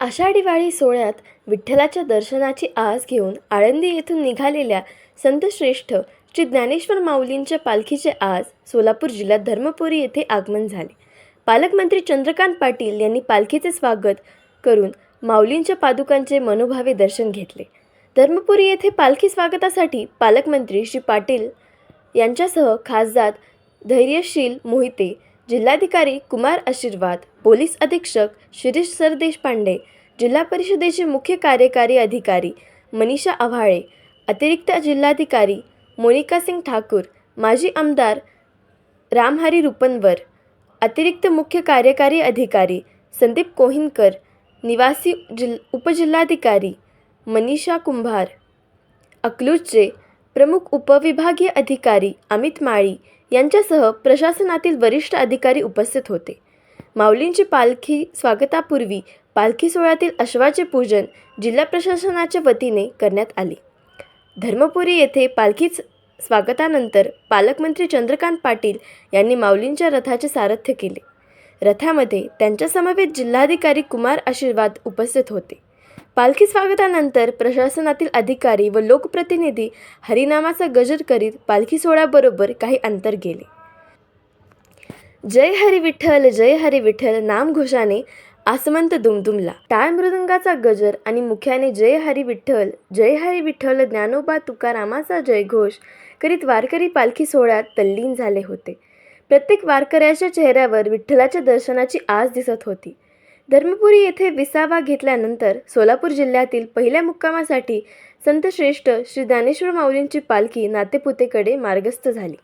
आषाढी वारी सोहळ्यात विठ्ठलाच्या दर्शनाची आस घेऊन आळंदी येथून निघालेल्या संतश्रेष्ठ श्री ज्ञानेश्वर माऊलींच्या पालखीचे आज सोलापूर जिल्ह्यात धर्मपुरी येथे आगमन झाले. पालकमंत्री चंद्रकांत पाटील यांनी पालखीचे स्वागत करून माऊलींच्या पादुकांचे मनोभावे दर्शन घेतले. धर्मपुरी येथे पालखी स्वागतासाठी पालकमंत्री श्री पाटील यांच्यासह खासदार धैर्यशील मोहिते जिल्हाधिकारी कुमार आशीर्वाद पोलीस अधीक्षक शिरीष सरदेशपांडे जिल्हा परिषदेचे मुख्य कार्यकारी अधिकारी मनीषा आव्हाळे अतिरिक्त जिल्हाधिकारी मोनिका सिंग ठाकूर माजी आमदार रामहरी रुपनवर अतिरिक्त मुख्य कार्यकारी अधिकारी संदीप कोहिनकर निवासी जिल उपजिल्हाधिकारी मनीषा कुंभार अकलूजचे प्रमुख उपविभागीय अधिकारी अमित माळी यांच्यासह प्रशासनातील वरिष्ठ अधिकारी उपस्थित होते. माऊलींची पालखी स्वागतापूर्वी पालखी सोहळ्यातील अश्वाचे पूजन जिल्हा प्रशासनाच्या वतीने करण्यात आले. धर्मपुरी येथे पालखीच स्वागतानंतर पालकमंत्री चंद्रकांत पाटील यांनी माऊलींच्या रथाचे सारथ्य केले. रथामध्ये त्यांच्यासमवेत जिल्हाधिकारी कुमार आशीर्वाद उपस्थित होते. पालखी स्वागतानंतर प्रशासनातील अधिकारी व लोकप्रतिनिधी हरिनामाचा गजर करीत पालखी सोहळ्याबरोबर काही अंतर गेले. जय हरी विठ्ठल जय हरी विठ्ठल नामघोषाने आसमंत दुमदुमला. टाळ मृदंगाचा गजर आणि मुख्याने जय हरी विठ्ठल जय हरी विठ्ठल ज्ञानोबा तुकारामाचा जयघोष करीत वारकरी पालखी सोहळ्यात तल्लीन झाले होते. प्रत्येक वारकऱ्याच्या चेहऱ्यावर विठ्ठलाच्या दर्शनाची आस दिसत होती. धर्मपुरी येथे विसावा घेतल्यानंतर सोलापूर जिल्ह्यातील पहिल्या मुक्कामासाठी संतश्रेष्ठ श्री ज्ञानेश्वर माऊलींची पालखी नातेपुतेकडे मार्गस्थ झाली.